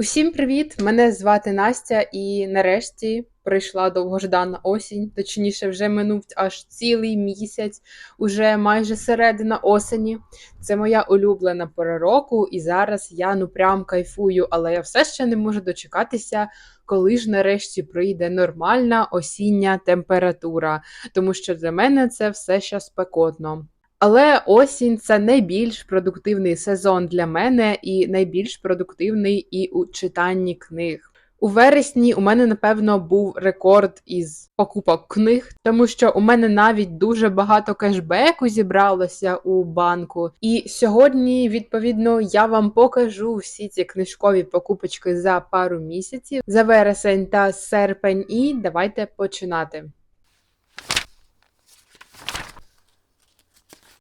Усім привіт! Мене звати Настя, і нарешті прийшла довгождана осінь. Точніше, вже минув аж цілий місяць, уже майже середина осені. Це моя улюблена пора року, і зараз я ну прям кайфую, але я все ще не можу дочекатися, коли ж нарешті прийде нормальна осіння температура, тому що для мене це все ще спекотно. Але осінь це найбільш продуктивний сезон для мене і найбільш продуктивний і у читанні книг. У вересні у мене, напевно, був рекорд із покупок книг, тому що у мене навіть дуже багато кешбеку зібралося у банку. І сьогодні, відповідно, я вам покажу всі ці книжкові покупочки за пару місяців за вересень та серпень. І давайте починати.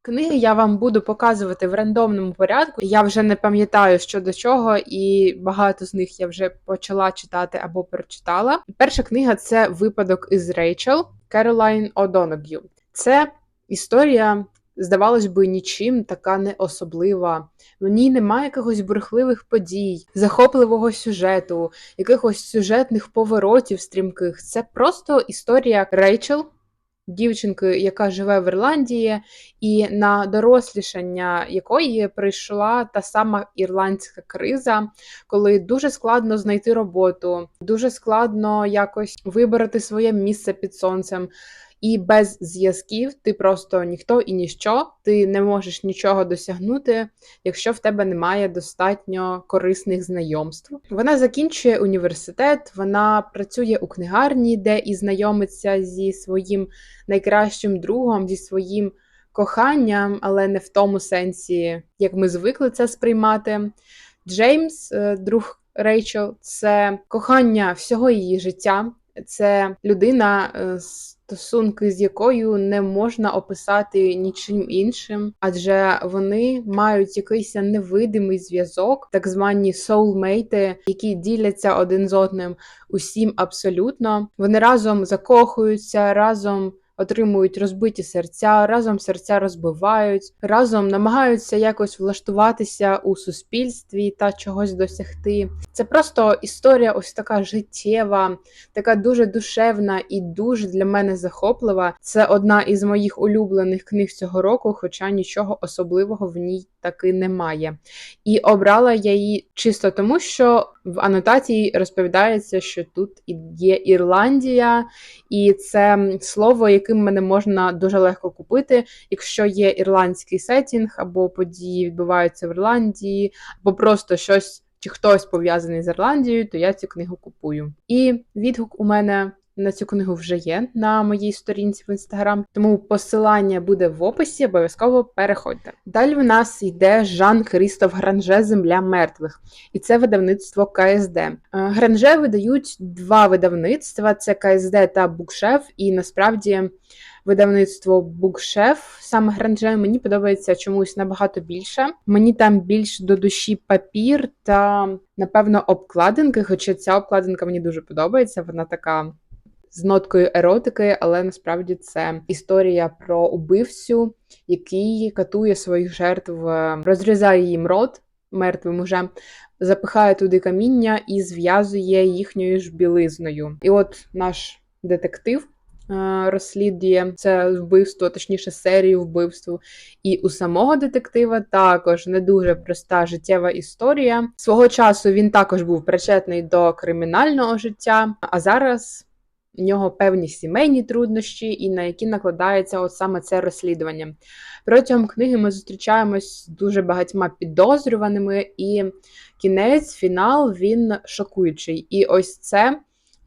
Книги я вам буду показувати в рандомному порядку. Я вже не пам'ятаю, що до чого, і багато з них я вже почала читати або прочитала. Перша книга це випадок із Рейчел Керолайн О'Доног'ю. Це історія, здавалось би, нічим така не особлива. В ній немає якихось бурхливих подій, захопливого сюжету, якихось сюжетних поворотів стрімких. Це просто історія Рейчел дівчинки, яка живе в Ірландії, і на дорослішання якої прийшла та сама ірландська криза, коли дуже складно знайти роботу, дуже складно якось вибрати своє місце під сонцем. І без зв'язків ти просто ніхто і ніщо, ти не можеш нічого досягнути, якщо в тебе немає достатньо корисних знайомств. Вона закінчує університет, вона працює у книгарні, де і знайомиться зі своїм найкращим другом, зі своїм коханням, але не в тому сенсі, як ми звикли це сприймати. Джеймс, е, друг Рейчел, це кохання всього її життя, це людина е, стосунки з якою не можна описати нічим іншим, адже вони мають якийсь невидимий зв'язок, так звані соулмейти, які діляться один з одним усім абсолютно. Вони разом закохуються, разом отримують розбиті серця, разом серця розбивають, разом намагаються якось влаштуватися у суспільстві та чогось досягти. Це просто історія, ось така життєва, така дуже душевна і дуже для мене захоплива. Це одна із моїх улюблених книг цього року, хоча нічого особливого в ній таки немає. І обрала я її чисто тому, що в анотації розповідається, що тут є Ірландія, і це слово, яким мене можна дуже легко купити, якщо є ірландський сетінг, або події відбуваються в Ірландії, або просто щось. Чи хтось пов'язаний з Ірландією, то я цю книгу купую. І відгук у мене на цю книгу вже є на моїй сторінці в інстаграм, тому посилання буде в описі, обов'язково переходьте. Далі в нас йде Жан Крістоф Гранже Земля мертвих, і це видавництво КСД. Е, Гранже видають два видавництва: це КСД та Букшеф, і насправді. Видавництво Букшеф, саме Гранже, мені подобається чомусь набагато більше. Мені там більш до душі папір та, напевно, обкладинки. Хоча ця обкладинка мені дуже подобається. Вона така з ноткою еротики, але насправді це історія про убивцю, який катує своїх жертв, е, розрізає їм рот мертвим уже, запихає туди каміння і зв'язує їхньою ж білизною. І от наш детектив. Е, розслідує це вбивство, точніше, серію вбивств. І у самого детектива також не дуже проста життєва історія. Свого часу він також був причетний до кримінального життя, а зараз в нього певні сімейні труднощі, і на які накладається от саме це розслідування. Протягом книги ми зустрічаємось з дуже багатьма підозрюваними, і кінець, фінал він шокуючий. І ось це.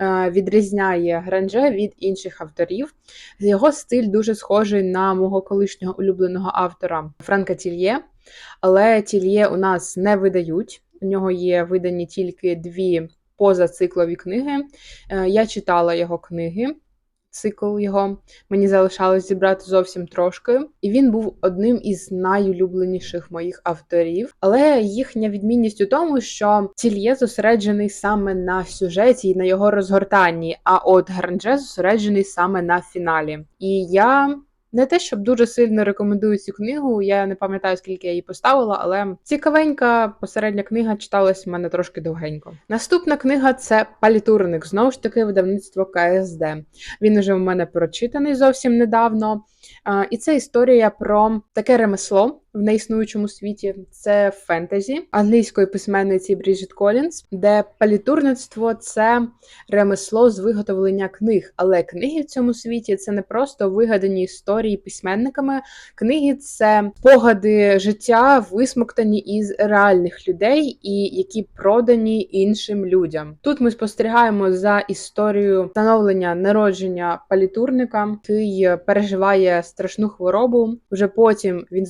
Е, відрізняє Гранже від інших авторів. Його стиль дуже схожий на мого колишнього улюбленого автора Франка Тільє, але Тільє у нас не видають. У нього є видані тільки дві позациклові книги. Е, я читала його книги, цикл його, мені залишалось зібрати зовсім трошки. І він був одним із найулюбленіших моїх авторів. Але їхня відмінність у тому, що Тільє зосереджений саме на сюжеті і на його розгортанні, а от Гранже зосереджений саме на фіналі. І я Не те, щоб дуже сильно рекомендую цю книгу. Я не пам'ятаю, скільки я її поставила, але цікавенька посередня книга читалась в мене трошки довгенько. Наступна книга це Палітурник. Знову ж таки, видавництво КСД. Він уже в мене прочитаний зовсім недавно. І це історія про таке ремесло в неіснуючому світі. Це фентезі англійської письменниці Бріджит Колінс, де палітурництво це ремесло з виготовлення книг. Але книги в цьому світі це не просто вигадані історії письменниками. Книги це погади життя, висмоктані із реальних людей і які продані іншим людям. Тут ми спостерігаємо за історією становлення народження палітурника, який переживає страшну хворобу. Вже потім він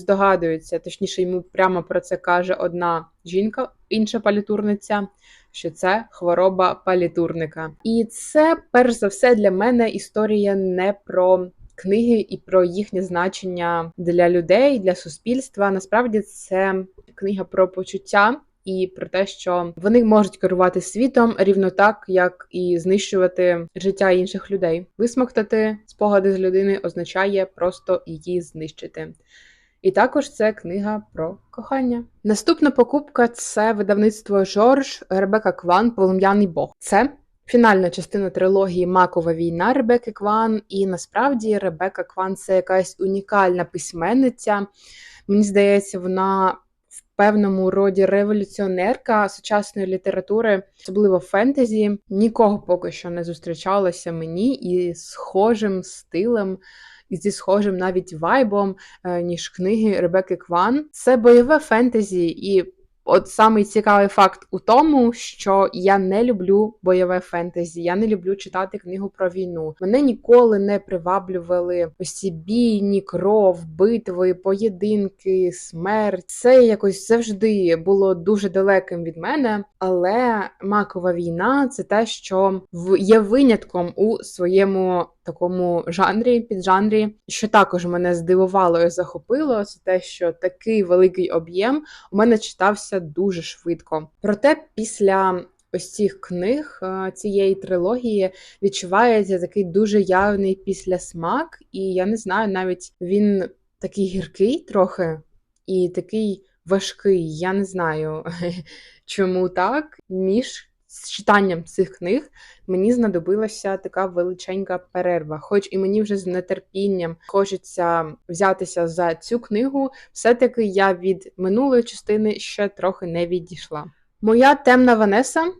здогадується, точніше, йому прямо про це каже одна жінка, інша палітурниця. Що це хвороба палітурника, і це перш за все для мене історія не про книги і про їхнє значення для людей, для суспільства. Насправді це книга про почуття і про те, що вони можуть керувати світом рівно так, як і знищувати життя інших людей. Висмоктати спогади з людини означає просто її знищити. І також це книга про кохання. Наступна покупка це видавництво Жорж Ребека Кван Полум'яний Бог. Це фінальна частина трилогії Макова війна Ребеки Кван. І насправді Ребека Кван це якась унікальна письменниця. Мені здається, вона в певному роді революціонерка сучасної літератури, особливо фентезі. Нікого поки що не зустрічалося мені і схожим стилем зі схожим навіть вайбом, е, ніж книги Ребекки Кван. Це бойове фентезі, і от самий цікавий факт у тому, що я не люблю бойове фентезі, я не люблю читати книгу про війну. Мене ніколи не приваблювали ось ці бійні, кров, битви, поєдинки, смерть. Це якось завжди було дуже далеким від мене. Але макова війна це те, що є винятком у своєму такому жанрі, піджанрі, що також мене здивувало і захопило, це те, що такий великий об'єм у мене читався дуже швидко. Проте після ось цих книг е, цієї трилогії відчувається такий дуже явний післясмак, і я не знаю, навіть він такий гіркий трохи і такий важкий. Я не знаю, чому так між з читанням цих книг мені знадобилася така величенька перерва. Хоч і мені вже з нетерпінням хочеться взятися за цю книгу, все-таки я від минулої частини ще трохи не відійшла. Моя темна Ванеса.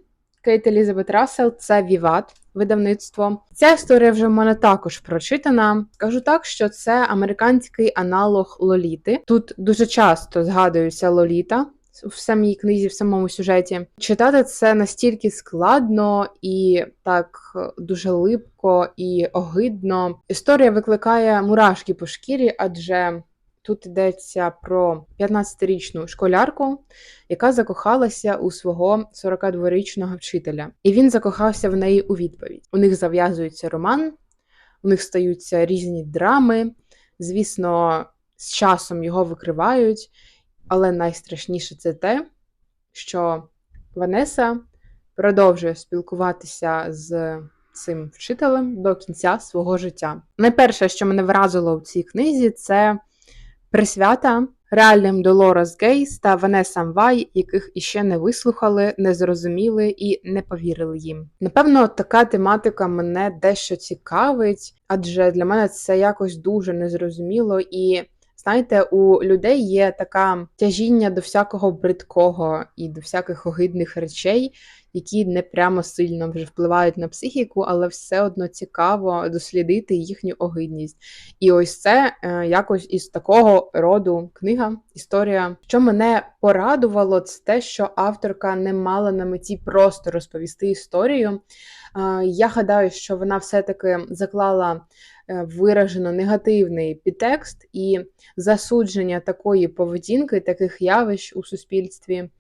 Кейт Елізабет Рассел це Віват видавництво. Ця історія вже в мене також прочитана. Скажу так, що це американський аналог Лоліти. Тут дуже часто згадується Лоліта в самій книзі, в самому сюжеті. Читати це настільки складно і так дуже липко і огидно. Історія викликає мурашки по шкірі, адже. Тут йдеться про 15-річну школярку, яка закохалася у свого 42-річного вчителя, і він закохався в неї у відповідь. У них зав'язується роман, у них стаються різні драми. Звісно, з часом його викривають, але найстрашніше це те, що Ванеса продовжує спілкуватися з цим вчителем до кінця свого життя. Найперше, що мене вразило в цій книзі, це присвята реальним Долорес Гейс та Ванеса Вай, яких іще не вислухали, не зрозуміли і не повірили їм. Напевно, така тематика мене дещо цікавить, адже для мене це якось дуже незрозуміло і. Знаєте, у людей є така тяжіння до всякого бридкого і до всяких огидних речей, які не прямо сильно вже впливають на психіку, але все одно цікаво дослідити їхню огидність. І ось це е, якось із такого роду книга, історія. Що мене порадувало, це те, що авторка не мала на меті просто розповісти історію. Е, я гадаю, що вона все-таки заклала. Е, виражено негативний підтекст і засудження такої поведінки, таких явищ у суспільстві,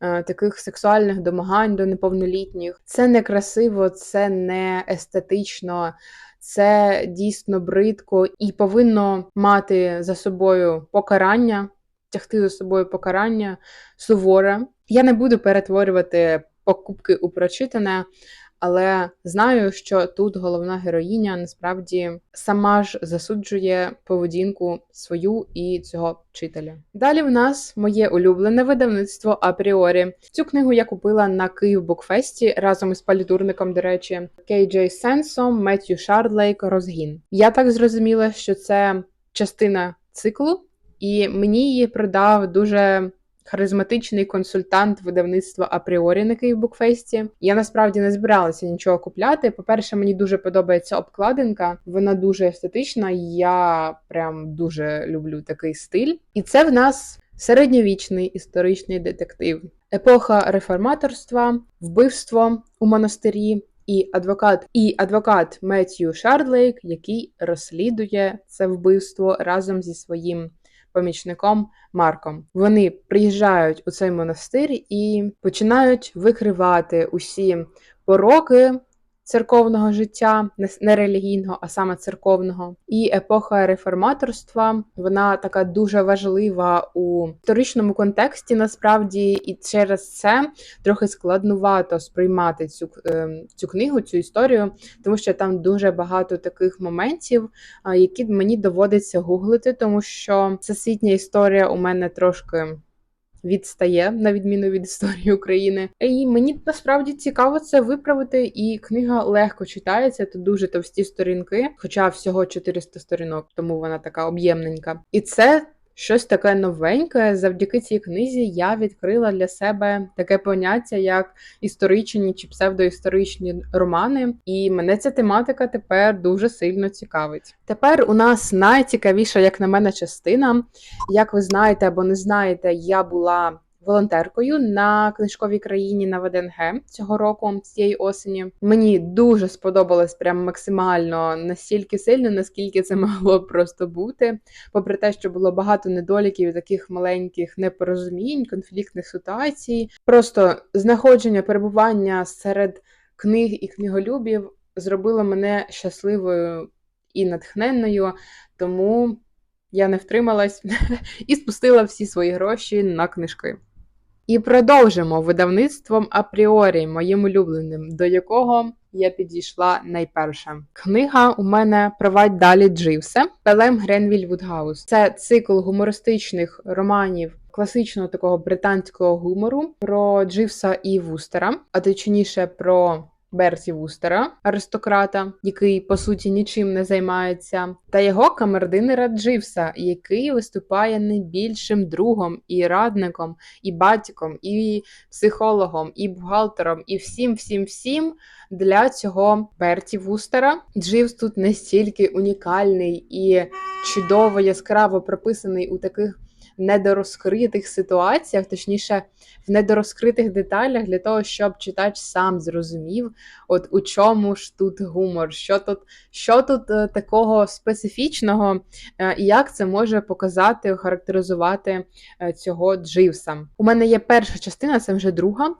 е, таких сексуальних домагань до неповнолітніх. Це не красиво, це не естетично. Це дійсно бридко і повинно мати за собою покарання, тягти за собою покарання суворе. Я не буду перетворювати покупки у прочитане, але знаю, що тут головна героїня насправді сама ж засуджує поведінку свою і цього вчителя. Далі в нас моє улюблене видавництво апріорі. Цю книгу я купила на Київ Букфесті разом із палітурником, до речі, Кей Джей Сенсом, Меттью Шардлейк, Розгін. Я так зрозуміла, що це частина циклу, і мені її продав дуже харизматичний консультант видавництва апріорі на Київбукфесті. Я насправді не збиралася нічого купляти. По-перше, мені дуже подобається обкладинка, вона дуже естетична. Я прям дуже люблю такий стиль. І це в нас середньовічний історичний детектив, епоха реформаторства, вбивство у монастирі. І адвокат і адвокат Меттью Шардлейк, який розслідує це вбивство разом зі своїм помічником Марком. Вони приїжджають у цей монастир і починають викривати усі пороки. Церковного життя, не релігійного, а саме церковного, і епоха реформаторства вона така дуже важлива у історичному контексті, насправді, і через це трохи складнувато сприймати цю ем, цю книгу, цю історію, тому що там дуже багато таких моментів, які мені доводиться гуглити, тому що всесвітня історія у мене трошки відстає на відміну від історії України. І мені насправді цікаво це виправити, і книга легко читається. Тут дуже товсті сторінки, хоча всього 400 сторінок, тому вона така об'ємненька. І це щось таке новеньке. Завдяки цій книзі я відкрила для себе таке поняття, як історичні чи псевдоісторичні романи, і мене ця тематика тепер дуже сильно цікавить. Тепер у нас найцікавіша, як на мене, частина. Як ви знаєте або не знаєте, я була волонтеркою на книжковій країні на ВДНГ цього року, цієї осені. Мені дуже сподобалось прям максимально настільки сильно, наскільки це могло просто бути. Попри те, що було багато недоліків, таких маленьких непорозумінь, конфліктних ситуацій. Просто знаходження перебування серед книг і книголюбів зробило мене щасливою і натхненною, тому. Я не втрималась і спустила всі свої гроші на книжки. І продовжимо видавництвом апріорі, моїм улюбленим, до якого я підійшла найперше. Книга у мене «Провадь далі Дживсе Пелем Гренвіль Вудгаус. Це цикл гумористичних романів. Класичного такого британського гумору про Дживса і Вустера, а точніше про Берсі Вустера, аристократа, який по суті нічим не займається, та його камердинера Дживса, який виступає найбільшим другом і радником, і батьком, і психологом, і бухгалтером, і всім, всім, всім для цього Берті Вустера. Дживс тут настільки унікальний і чудово яскраво прописаний у таких недорозкритих ситуаціях, точніше, в недорозкритих деталях, для того, щоб читач сам зрозумів, от у чому ж тут гумор, що тут що тут е, такого специфічного, е, і як це може показати, характеризувати е, цього Дживса. У мене є перша частина, це вже друга.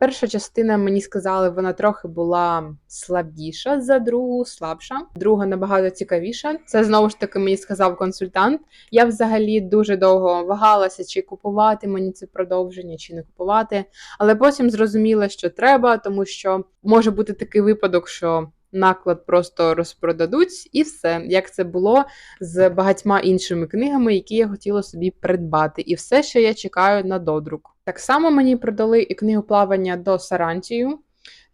Перша частина, мені сказали, вона трохи була слабіша за другу, слабша. Друга набагато цікавіша. Це знову ж таки мені сказав консультант. Я взагалі дуже довго довго вагалася, чи купувати мені це продовження, чи не купувати. Але потім зрозуміла, що треба, тому що може бути такий випадок, що наклад просто розпродадуть, і все, як це було з багатьма іншими книгами, які я хотіла собі придбати. І все, що я чекаю на додрук. Так само мені продали і книгу плавання до Сарантію.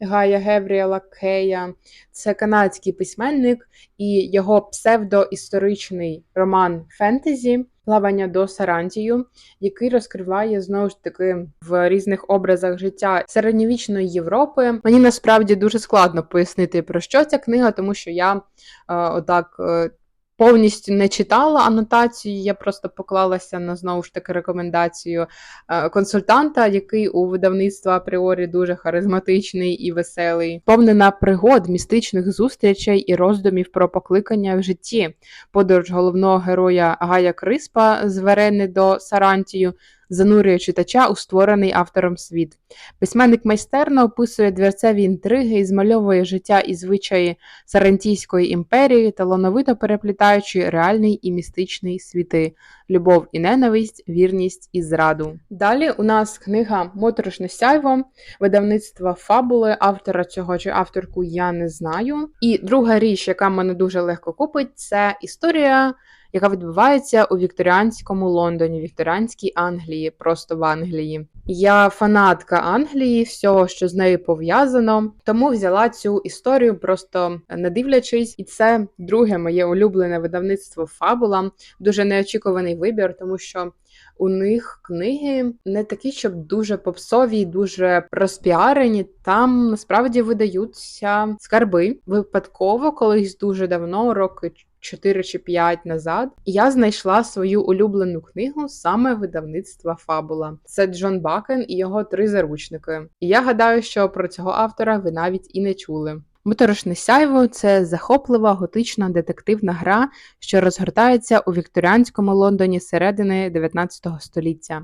Гая Гевріела Кея, це канадський письменник і його псевдоісторичний роман Фентезі плавання до Сарантію, який розкриває знову ж таки в різних образах життя середньовічної Європи. Мені насправді дуже складно пояснити про що ця книга, тому що я е, отак. Е, повністю не читала анотацію, я просто поклалася на знову ж таки рекомендацію е, консультанта, який у видавництва апріорі дуже харизматичний і веселий, повнена пригод, містичних зустрічей і роздумів про покликання в житті. Подорож головного героя Гая Криспа з Верени до Сарантію занурює читача у створений автором світ. Письменник майстерно описує двірцеві інтриги і змальовує життя і звичаї Сарантійської імперії, талановито переплітаючи реальний і містичний світи, любов і ненависть, вірність і зраду. Далі у нас книга Моторошне сяйво, видавництва фабули. Автора цього чи авторку я не знаю. І друга річ, яка мене дуже легко купить, це історія. Яка відбувається у вікторіанському Лондоні, вікторіанській Англії, просто в Англії. Я фанатка Англії, всього, що з нею пов'язано, тому взяла цю історію, просто не дивлячись, і це друге моє улюблене видавництво Фабула. Дуже неочікуваний вибір, тому що у них книги не такі, щоб дуже попсові, дуже розпіарені. Там насправді видаються скарби. Випадково, колись дуже давно, роки 4 чи 5 назад, я знайшла свою улюблену книгу саме видавництва Фабула. Це Джон Бакен і його три заручники. І я гадаю, що про цього автора ви навіть і не чули. Моторошне сяйво це захоплива готична детективна гра, що розгортається у вікторіанському Лондоні середини 19 століття.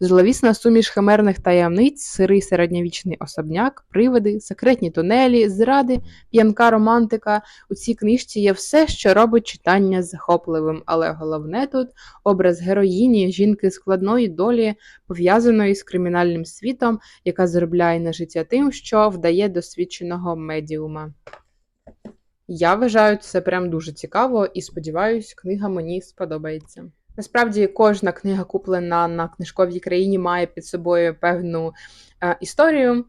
Зловісна суміш химерних таємниць, сирий середньовічний особняк, привиди, секретні тунелі, зради, п'янка романтика. У цій книжці є все, що робить читання захопливим, але головне тут образ героїні, жінки складної долі, пов'язаної з кримінальним світом, яка заробляє на життя тим, що вдає досвідченого медіума. Я вважаю це прям дуже цікаво і сподіваюсь, книга мені сподобається. Насправді, кожна книга, куплена на книжковій країні, має під собою певну е, історію,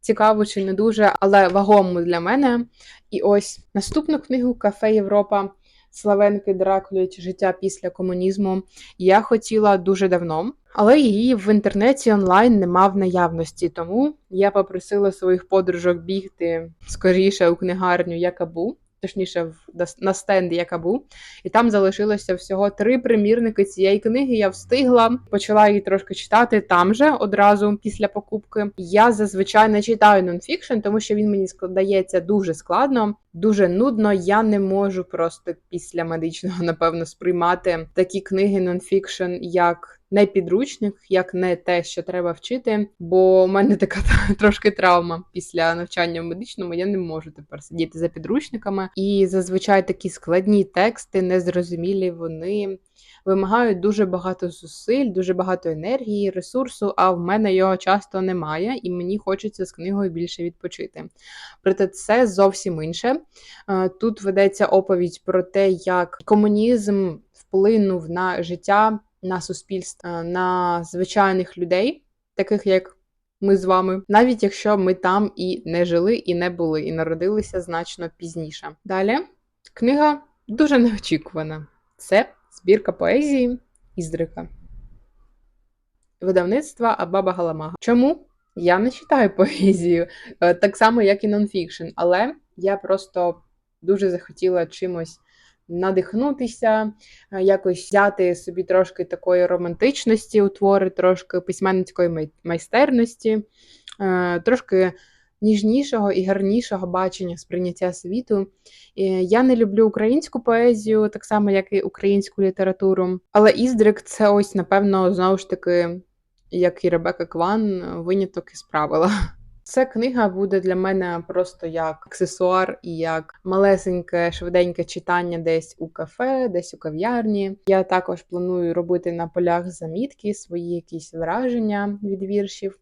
цікаву чи не дуже, але вагому для мене. І ось наступну книгу Кафе Європа Славенки Дракуліч Життя після комунізму я хотіла дуже давно, але її в інтернеті онлайн нема в наявності. Тому я попросила своїх подружок бігти скоріше у книгарню Якабу. Точніше, в на стенді Якабу, і там залишилося всього три примірники цієї книги. Я встигла, почала її трошки читати там же одразу після покупки. Я зазвичай не читаю нонфікшн, тому що він мені складається дуже складно, дуже нудно. Я не можу просто після медичного, напевно, сприймати такі книги нонфікшн, як не підручник, як не те, що треба вчити, бо у мене така трошки травма після навчання в медичному. Я не можу тепер сидіти за підручниками. І зазвичай такі складні тексти, незрозумілі, вони вимагають дуже багато зусиль, дуже багато енергії, ресурсу, а в мене його часто немає, і мені хочеться з книгою більше відпочити. Проте це зовсім інше. Е, тут ведеться оповідь про те, як комунізм вплинув на життя на суспільство, е, на звичайних людей, таких як ми з вами, навіть якщо ми там і не жили, і не були, і народилися значно пізніше. Далі книга дуже неочікувана. Це збірка поезії Іздрика. Видавництва Абаба Галамага. Чому? Я не читаю поезію, е, так само, як і нонфікшн, але я просто дуже захотіла чимось надихнутися, е, якось взяти собі трошки такої романтичності у твори, трошки письменницької майстерності, е, трошки ніжнішого і гарнішого бачення сприйняття світу. Я не люблю українську поезію, так само, як і українську літературу. Але Іздрик це ось, напевно, знову ж таки, як і Ребека Кван, виняток із правила. Ця книга буде для мене просто як аксесуар і як малесеньке, швиденьке читання десь у кафе, десь у кав'ярні. Я також планую робити на полях замітки свої якісь враження від віршів,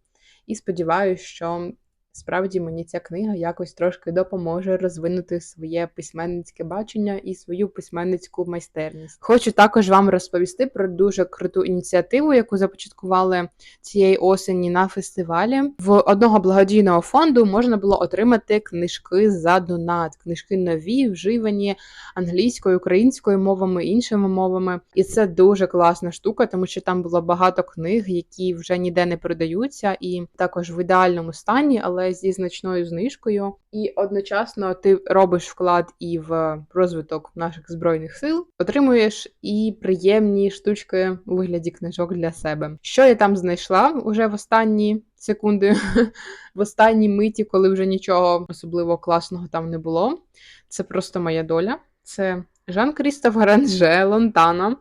і сподіваюся, що Справді мені ця книга якось трошки допоможе розвинути своє письменницьке бачення і свою письменницьку майстерність. Хочу також вам розповісти про дуже круту ініціативу, яку започаткували цієї осені на фестивалі. В одного благодійного фонду можна було отримати книжки за донат, книжки нові, вживані англійською, українською мовами, іншими мовами. І це дуже класна штука, тому що там було багато книг, які вже ніде не продаються, і також в ідеальному стані, але зі значною знижкою, і одночасно ти робиш вклад і в розвиток наших збройних сил, отримуєш і приємні штучки у вигляді книжок для себе. Що я там знайшла уже в останні секунди, в останній миті, коли вже нічого особливо класного там не було. Це просто моя доля. Це Жан Крістоф Гранже Лонтана.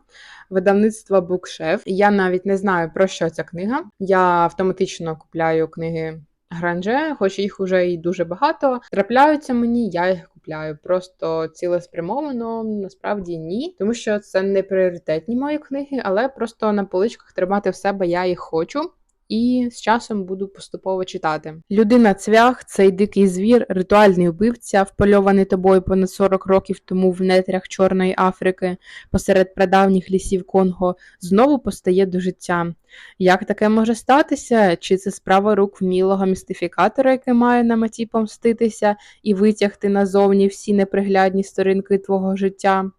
видавництва Букшеф. Я навіть не знаю про що ця книга. Я автоматично купляю книги Гранже, хоч їх уже і дуже багато. Трапляються мені, я їх купляю. Просто цілеспрямовано насправді ні, тому що це не пріоритетні мої книги, але просто на поличках тримати в себе я їх хочу. І з часом буду поступово читати. Людина цвях, цей дикий звір, ритуальний вбивця, впольований тобою понад 40 років тому в нетрях Чорної Африки, посеред прадавніх лісів Конго, знову постає до життя. Як таке може статися? Чи це справа рук вмілого містифікатора, який має на меті помститися і витягти назовні всі неприглядні сторінки твого життя?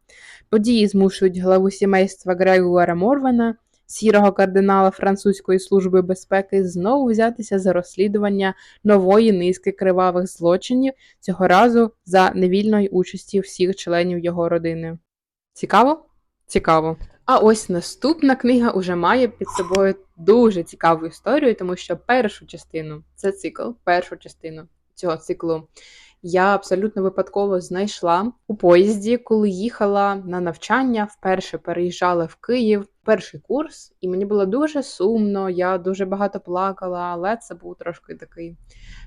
Події змушують главу сімейства Грегора Морвена сірого кардинала Французької служби безпеки знову взятися за розслідування нової низки кривавих злочинів, цього разу за невільної участі всіх членів його родини. Цікаво? Цікаво. А ось наступна книга уже має під собою дуже цікаву історію, тому що першу частину це цикл, першу частину цього циклу я абсолютно випадково знайшла у поїзді, коли їхала на навчання, вперше переїжджала в Київ, перший курс, і мені було дуже сумно, я дуже багато плакала, але це був трошки такий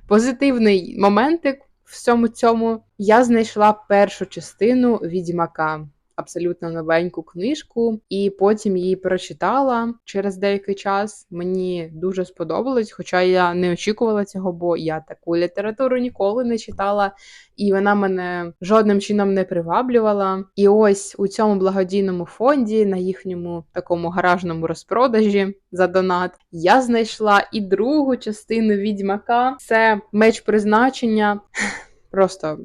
позитивний моментик в всьому цьому. Я знайшла першу частину відьмака абсолютно новеньку книжку, і потім її прочитала через деякий час. Мені дуже сподобалось, хоча я не очікувала цього, бо я таку літературу ніколи не читала, і вона мене жодним чином не приваблювала. І ось у цьому благодійному фонді, на їхньому такому гаражному розпродажі за донат, я знайшла і другу частину відьмака це меч призначення. Просто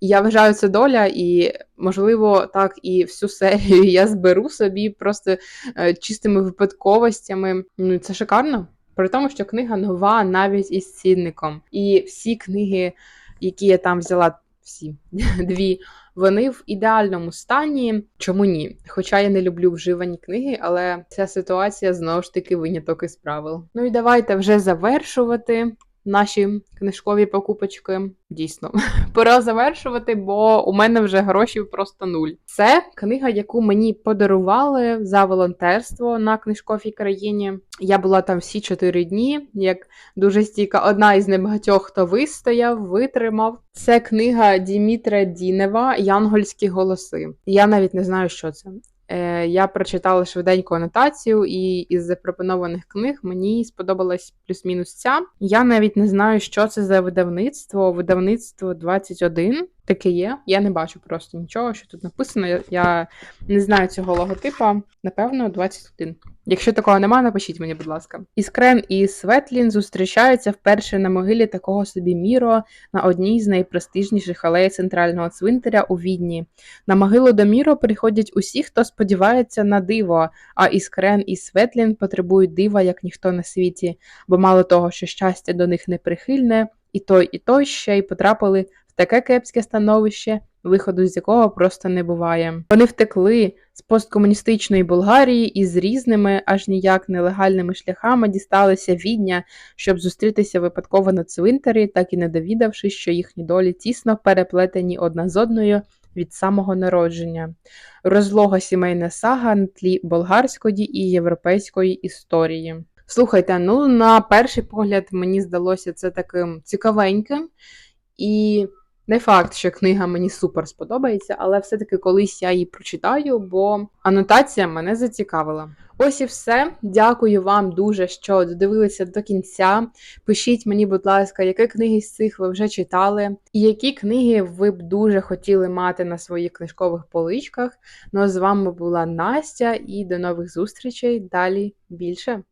я вважаю, це доля, і, можливо, так і всю серію я зберу собі просто е, чистими випадковостями. Ну, це шикарно. При тому, що книга нова навіть із цінником. І всі книги, які я там взяла, всі дві, вони в ідеальному стані. Чому ні? Хоча я не люблю вживані книги, але ця ситуація знову ж таки виняток із правил. Ну і давайте вже завершувати наші книжкові покупочки. Дійсно, пора завершувати, бо у мене вже грошів просто нуль. Це книга, яку мені подарували за волонтерство на книжковій країні. Я була там всі чотири дні, як дуже стійка, одна із небагатьох, хто вистояв, витримав. Це книга Дімітра Дінева Янгольські голоси. Я навіть не знаю, що це. Е, я прочитала швиденьку анотацію, і із запропонованих книг мені сподобалась плюс-мінус ця. Я навіть не знаю, що це за видавництво. Видавництво 21 таке є. Я не бачу просто нічого, що тут написано. Я не знаю цього логотипа. Напевно, 21. Якщо такого немає, напишіть мені, будь ласка. Іскрен і Светлін зустрічаються вперше на могилі такого собі Міро на одній з найпрестижніших алей центрального цвинтаря у Відні. На могилу до Міро приходять усі, хто сподівається на диво, а Іскрен і Светлін потребують дива, як ніхто на світі, бо мало того, що щастя до них неприхильне, і той, і той ще й потрапили таке кепське становище, виходу з якого просто не буває. Вони втекли з посткомуністичної Болгарії і з різними, аж ніяк нелегальними шляхами дісталися відня, щоб зустрітися випадково на цвинтарі, так і не довідавшись, що їхні долі тісно переплетені одна з одною. Від самого народження, розлога сімейна сага на тлі болгарської і європейської історії. Слухайте, ну на перший погляд, мені здалося це таким цікавеньким і не факт, що книга мені супер сподобається, але все-таки колись я її прочитаю, бо анотація мене зацікавила. Ось і все. Дякую вам дуже, що додивилися до кінця. Пишіть мені, будь ласка, які книги з цих ви вже читали, і які книги ви б дуже хотіли мати на своїх книжкових поличках. Ну а з вами була Настя і до нових зустрічей. Далі більше.